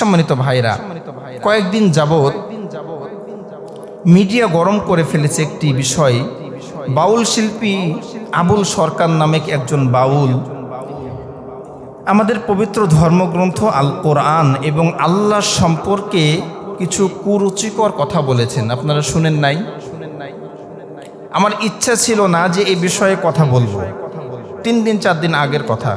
সম্মানিত ভাইরা, কয়েকদিন যাবৎ মিডিয়া গরম করে ফেলেছে একটি বিষয়। বাউল শিল্পী আবুল সরকার নামে একজন বাউল। আমাদের পবিত্র ধর্মগ্রন্থ আল কোরআন এবং আল্লাহ সম্পর্কে কিছু কুরুচিকর কথা বলেছেন। আপনারা শুনেন নাই? আমার ইচ্ছা ছিল না যে এই বিষয়ে কথা বলব। তিন দিন, চার দিন আগের কথা।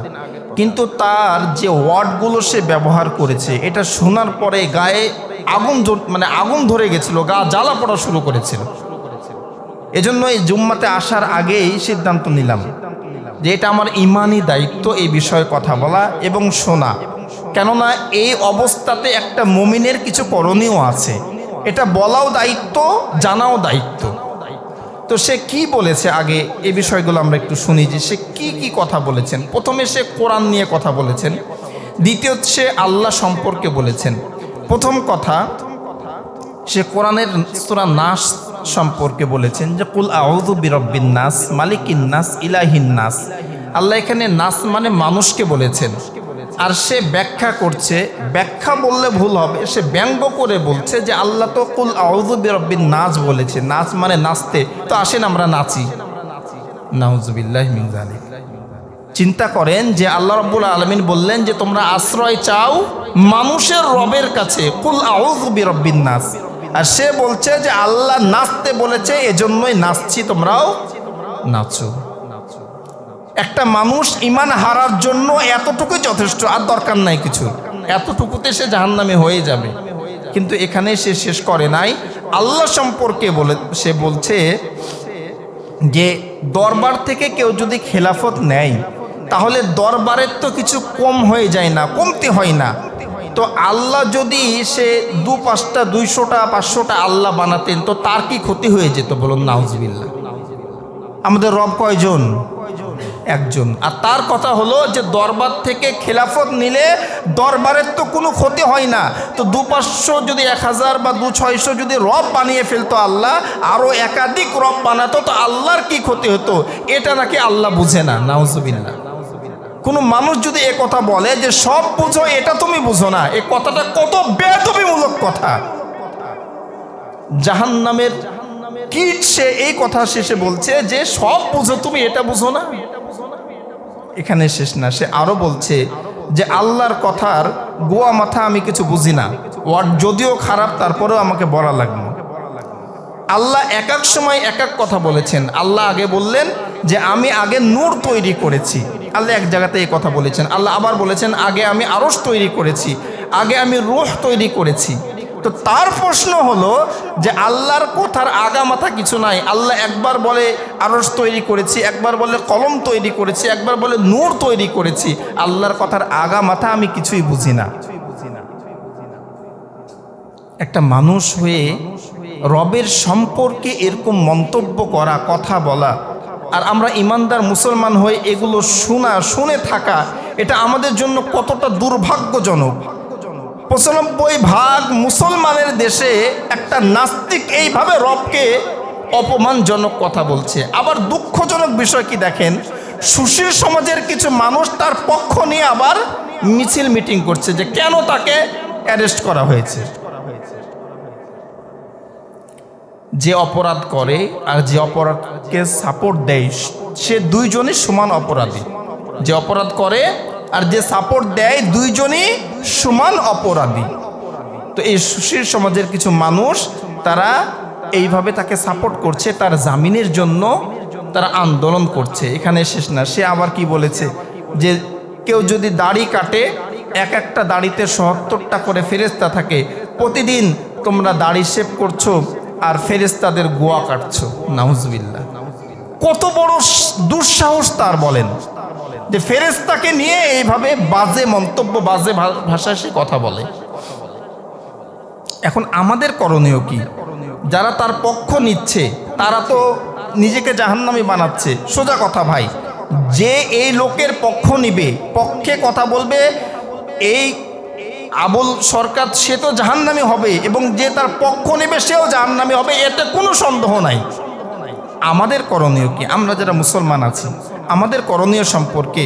কিন্তু তার যে ওয়ার্ডগুলো সে ব্যবহার করেছে, এটা শোনার পরে গায়ে আগুন মানে আগুন ধরে গেছিল, গা জ্বালা পড়া শুরু করেছিল। এজন্য এই জুম্মাতে আসার আগেই সিদ্ধান্ত নিলাম যে এটা আমার ইমানই দায়িত্ব এই বিষয়ে কথা বলা এবং শোনা। কেননা এই অবস্থাতে একটা মমিনের কিছু করণীয় আছে। এটা বলাও দায়িত্ব, জানাও দায়িত্ব। তো সে কি বলেছে? আগে এ বিষয়গুলো আমরা একটু শুনি যে সে কি কি কথা বলেছেন? প্রথমে সে কোরআন নিয়ে কথা বলেছেন। দ্বিতীয়ত সে আল্লাহ সম্পর্কে বলেছেন। প্রথম কথা, সে কোরআনের সুরা নাস সম্পর্কে বলেছেন যে, কুল আউযু বিরব্বিন নাস, মালিকিন নাস, ইলাহিন নাস। আল্লাহ এখানে নাস মানে মানুষকে বলেছেন। আর সে ব্যাখ্যা করছে, ব্যাখ্যা বললে ভুল হবে, সে ব্যঙ্গ করে বলছে যে আল্লাহ তো কুল আউযু বিরব্বিন নাচ বলেছে। নাচ মানে নাচতে। তো আসেন আমরা নাচি। নাউজুবিল্লাহ চিন্তা করেন যে আল্লাহ রব্বুল আলমিন বললেন যে তোমরা আশ্রয় চাও মানুষের রবের কাছে, কুল আউযু বিরব্বিন নাস আর সে বলছে যে আল্লাহ নাচতে বলেছে, এজন্যই নাচছি, তোমরাও নাচো। একটা মানুষ ইমান হারার জন্য এতটুকুই যথেষ্ট, আর দরকার নাই কিছু। এতটুকুতে সে জাহান্নামে হয়ে যাবে। কিন্তু এখানে সে শেষ করে নাই। আল্লাহ সম্পর্কে বলে, সে বলছে যে, দরবার থেকে কেউ যদি খেলাফত নেয়, তাহলে দরবারের তো কিছু কম হয়ে যায় না, কমতে হয় না। তো আল্লাহ যদি সে দু পাঁচটা, দুইশোটা, পাঁচশোটা আল্লাহ বানাতেন, তো তার কি ক্ষতি হয়ে যেত বলুন নাউজবিল্লা আমাদের রব কয়জন? একজন। আর তার কথা হলো যে দরবার থেকে খেলাফত নিলে দরবারের তো কোনো ক্ষতি হয় না। তো দু পাঁচশো যদি এক হাজার বা দু ছয়শো যদি রব বানিয়ে ফেলতো আল্লাহ আরও একাধিক রব বানাতো, তো আল্লাহর কি ক্ষতি হতো? এটা নাকি আল্লাহ বুঝে না নাউজুবিল্লা কোনো মানুষ যদি এ কথা বলে যে সব বুঝো, এটা তুমি বুঝো না। এ কথাটা কত বেদবিমূলক কথা। জাহান্নামের কীট সে এই কথা শেষে বলছে যে সব বুঝো, তুমি এটা বুঝো না। এখানে শেষ না। সে আরও বলছে যে, আল্লাহর কথার গোয়া মাথা আমি কিছু বুঝি না। ওয়ার্ড যদিও খারাপ, তারপরেও আমাকে বলা লাগল আল্লাহ এক এক সময় এক এক কথা বলেছেন। আল্লাহ আগে বললেন যে, আমি আগে নূর তৈরি করেছি। আল্লাহ এক জায়গাতে এই কথা বলেছেন। আল্লাহ আবার বলেছেন, আগে আমি আরস তৈরি করেছি। আগে আমি রুহ তৈরি করেছি। তো তার প্রশ্ন হলো যে আল্লাহর কথার আগা মাথা কিছু নাই। আল্লাহ একবার বলে আরস তৈরি করেছি, একবার বলে কলম তৈরি করেছি, একবার বলে নূর তৈরি করেছি। আল্লাহর কথার আগা মাথা আমি কিছুই বুঝি না। একটা মানুষ হয়ে রবের সম্পর্কে এরকম মন্তব্য করা, কথা বলা, আর আমরা ইমানদার মুসলমান হয়ে এগুলো শোনা, শুনে থাকা, এটা আমাদের জন্য কতটা দুর্ভাগ্যজনক। পঁচানব্বই ভাগ মুসলমানের দেশে একটা নাস্তিক এইভাবে রবকে অপমানজনক কথা বলছে। আবার দুঃখজনক বিষয় কি দেখেন? সুশীল সমাজের কিছু মানুষ তার পক্ষ নিয়ে আবার মিছিল মিটিং করছে যে কেন তাকে অ্যারেস্ট করা হয়েছে। যে অপরাধ করে আর যে অপরাধকে সাপোর্ট দেয়, সে দুইজনই সমান অপরাধী। যে অপরাধ করে আর যে সাপোর্ট দেয়, দুইজনই সমান অপরাধী। তো এই সুশীল সমাজের কিছু মানুষ, তারা এইভাবে তাকে সাপোর্ট করছে, তার জামিনের জন্য তারা আন্দোলন করছে। এখানে শেষ না। সে আবার কি বলেছে? যে কেউ যদি দাড়ি কাটে, এক একটা দাড়িতে সত্তরটা করে ফেরেস্তা থাকে। প্রতিদিন তোমরা দাড়ি শেভ করছ আর ফেরেস্তাদের গোয়া কাটছো। নাউজবিল্লা কত বড় দুঃসাহস তার বলেন। যে ফেরেস্তাকে নিয়ে এইভাবে বাজে মন্তব্য, বাজে ভাষায় সে কথা বলে। এখন আমাদের করণীয় কি? যারা তার পক্ষ নিচ্ছে, তারা তো নিজেকে জাহান্নামি বানাচ্ছে। সোজা কথা ভাই, যে এই লোকের পক্ষ নিবে, পক্ষে কথা বলবে, এই আবুল সরকার সে তো জাহান্নামি হবে এবং যে তার পক্ষ নেবে, সেও জাহান্নামি হবে, এতে কোনো সন্দেহ নাই। আমাদের করণীয় কি? আমরা যারা মুসলমান আছি, আমাদের করণীয় সম্পর্কে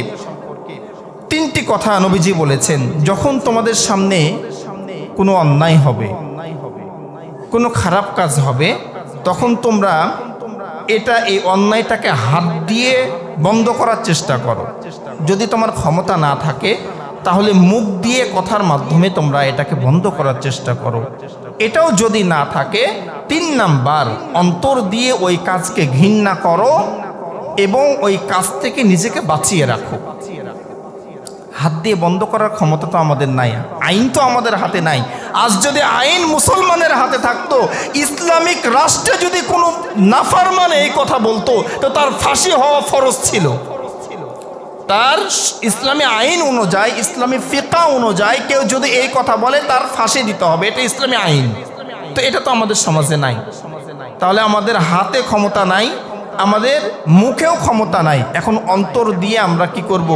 তিনটি কথা নবীজি বলেছেন। যখন তোমাদের সামনে কোনো অন্যায় হবে, কোনো খারাপ কাজ হবে, তখন তোমরা এটা, এই অন্যায়টাকে হাত দিয়ে বন্ধ করার চেষ্টা করো। যদি তোমার ক্ষমতা না থাকে, তাহলে মুখ দিয়ে কথার মাধ্যমে তোমরা এটাকে বন্ধ করার চেষ্টা করো। এটাও যদি না থাকে, তিন নাম্বার, অন্তর দিয়ে ওই কাজকে ঘৃণা করো এবং ওই কাজ থেকে নিজেকে বাঁচিয়ে রাখো। হাত দিয়ে বন্ধ করার ক্ষমতা তো আমাদের নাই, আইন তো আমাদের হাতে নাই। আজ যদি আইন মুসলমানের হাতে থাকতো, ইসলামিক রাষ্ট্রে যদি কোনো নাফারমানে এই কথা বলতো, তো তার ফাঁসি হওয়া ফরজ ছিল। তার ইসলামী আইন অনুযায়ী, ইসলামী ফিকা অনুযায়ী কেউ যদি এই কথা বলে, তার ফাঁসি দিতে হবে। এটা ইসলামী আইন। তো এটা তো আমাদের সমাজে নাই। তাহলে আমাদের হাতে ক্ষমতা নাই, আমাদের মুখেও ক্ষমতা নাই। এখন অন্তর দিয়ে আমরা কি করব?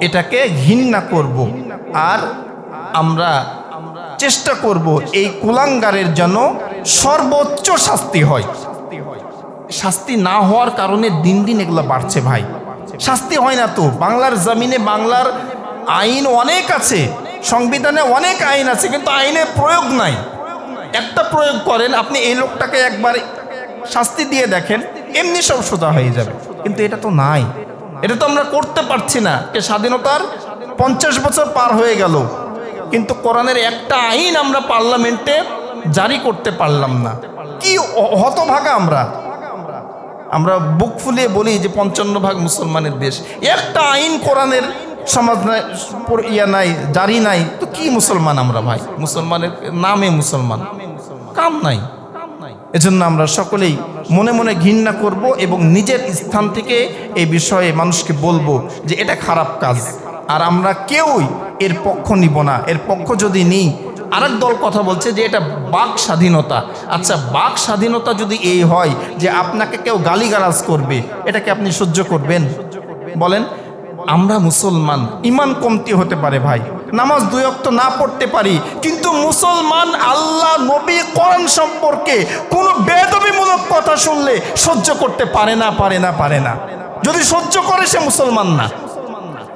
এটাকে ঘৃণা করব। আর আমরা চেষ্টা করব এই কুলাঙ্গারের জন্য সর্বোচ্চ শাস্তি হয়। শাস্তি না হওয়ার কারণে দিন দিন এগুলো বাড়ছে ভাই। শাস্তি হয় না তো। বাংলার জমিনে বাংলার আইন অনেক আছে, সংবিধানে অনেক আইন আছে, কিন্তু আইনের প্রয়োগ নাই। একটা প্রয়োগ করেন, আপনি এই লোকটাকে একবার শাস্তি দিয়ে দেখেন, এমনি সব সোজা হয়ে যাবে। কিন্তু এটা তো নাই। এটা তো আমরা করতে পারছি না যে স্বাধীনতার পঞ্চাশ বছর পার হয়ে গেল। কিন্তু কোরআনের একটা আইন আমরা পার্লামেন্টে জারি করতে পারলাম না। কি হতভাগা আমরা। আমরা বুক ফুলিয়ে বলি যে পঞ্চান্ন ভাগ মুসলমানের দেশ। একটা আইন কোরআনের সমাজ ইয়া নাই, জারি নাই, তো কি মুসলমান আমরা ভাই? মুসলমানের নামে মুসলমান। কাম নাই। এজন্য আমরা সকলেই মনে মনে ঘৃণা করব এবং নিজের স্থান থেকে এই বিষয়ে মানুষকে বলব যে এটা খারাপ কাজ। আর আমরা কেউই এর পক্ষ নিব না। এর পক্ষ যদি নিই আরেক দল কথা বলছে যে এটা বাক স্বাধীনতা। আচ্ছা বাক স্বাধীনতা যদি এই হয় যে আপনাকে কেউ গালিগালাজ করবে, এটাকে আপনি সহ্য করবেন? বলেন, আমরা মুসলমান, ইমান কমতি হতে পারে ভাই। নামাজ দুই অক্ত না পড়তে পারি, কিন্তু মুসলমান আল্লাহ, নবী, কোরআন সম্পর্কে কোনো বেদবিমূলক কথা শুনলে সহ্য করতে পারে না পারে না পারে না। যদি সহ্য করে, সে মুসলমান না।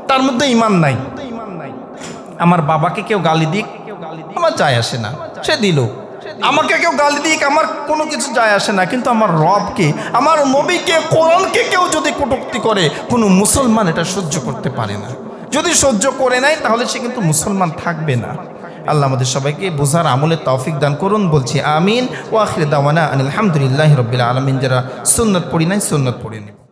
তার মধ্যে ইমান নাই। আমার বাবাকে কেউ গালি দিক আমার যায় আসে না। সে দিল। আমাকে কেউ গালি দিক, আমার কোনো কিছু যায় আসে না। কিন্তু আমার রবকে আমার নবীকে কোরআনকে কেউ যদি কটুক্তি করে, কোনো মুসলমান এটা সহ্য করতে পারে না। যদি সহ্য করে নেয়, তাহলে সে কিন্তু মুসলমান থাকবে না। আল্লাহ আমাদের সবাইকে বোঝার আমলের তৌফিক দান করুন। বলছি আমিন। ও আখির দাওয়ানা আলহামদুলিল্লাহ রবিল্লা আলমিন। যারা সুন্নত পড়ি নাই, সুন্নত পড়ে নেব।